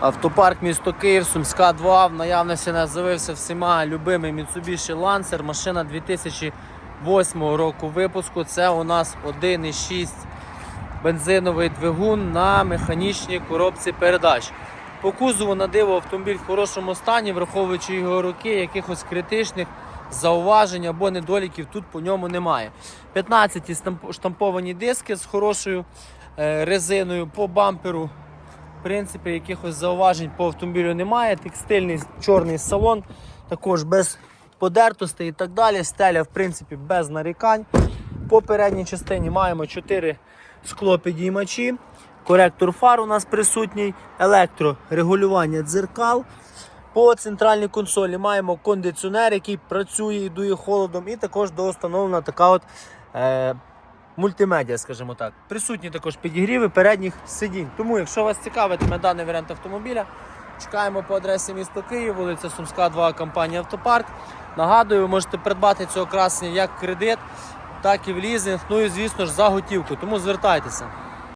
Автопарк місто Київ, Сумська 2. В наявності нас всіма любимий Mitsubishi Lancer. Машина 2008 року випуску. Це у нас 1,6 бензиновий двигун на механічній коробці передач. По кузову на диво автомобіль в хорошому стані, враховуючи його роки, якихось критичних зауважень або недоліків тут по ньому немає. 15 стамп- штамповані диски з хорошою е, резиною по бамперу. В принципі, якихось зауважень по автомобілю немає. Текстильний чорний салон, також без подертостей і так далі. Стеля, в принципі, без нарікань. По передній частині маємо 4 склопідіймачі. Коректор фар у нас присутній, електрорегулювання дзеркал. По центральній консолі маємо кондиціонер, який працює і дує холодом, і також доустановлена така от е, мультимедіа, скажімо так. Присутні також підігріви передніх сидінь. Тому, якщо вас цікавитиме даний варіант автомобіля, чекаємо по адресі місто Київ, вулиця Сумська, 2, компанія Автопарк. Нагадую, ви можете придбати цього красення як кредит, так і в лізинг, ну і звісно ж за готівку. Тому звертайтеся.